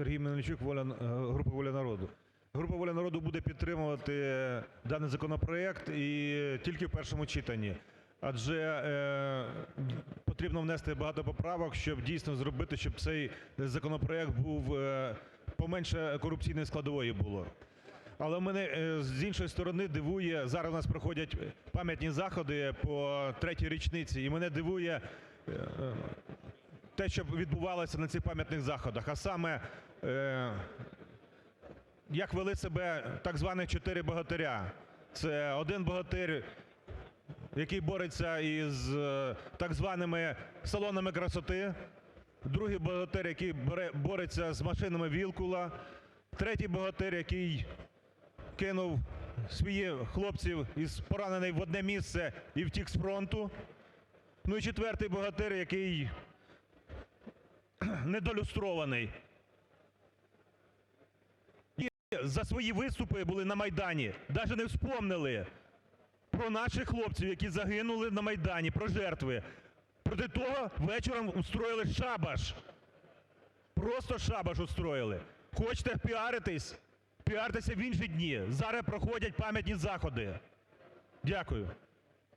Сергій Мельничук, "Воля", група "Воля народу". Група "Воля народу" буде підтримувати даний законопроект і тільки в першому читанні, адже потрібно внести багато поправок, щоб дійсно зробити, щоб цей законопроект був, поменше корупційної складової було. Але мене, з іншої сторони, дивує, зараз у нас проходять пам'ятні заходи по третій річниці, і мене дивує те, що відбувалося на цих пам'ятних заходах, а саме, як вели себе так звані чотири богатиря. Це один богатир, який бореться із так званими салонами красоти, другий богатир, який бореться з машинами Вілкула, третій богатир, який кинув своїх хлопців, із поранений в одне місце і втік з фронту, ну, і четвертий богатир, який недолюстрований. І за свої виступи були на Майдані даже не вспомнили про наших хлопців, які загинули на Майдані, про жертви. Проти того вечором устроили шабаш, просто шабаш устроили. Хочете піаритись – піартеся в інші дні, зараз проходять пам'ятні заходи. Дякую.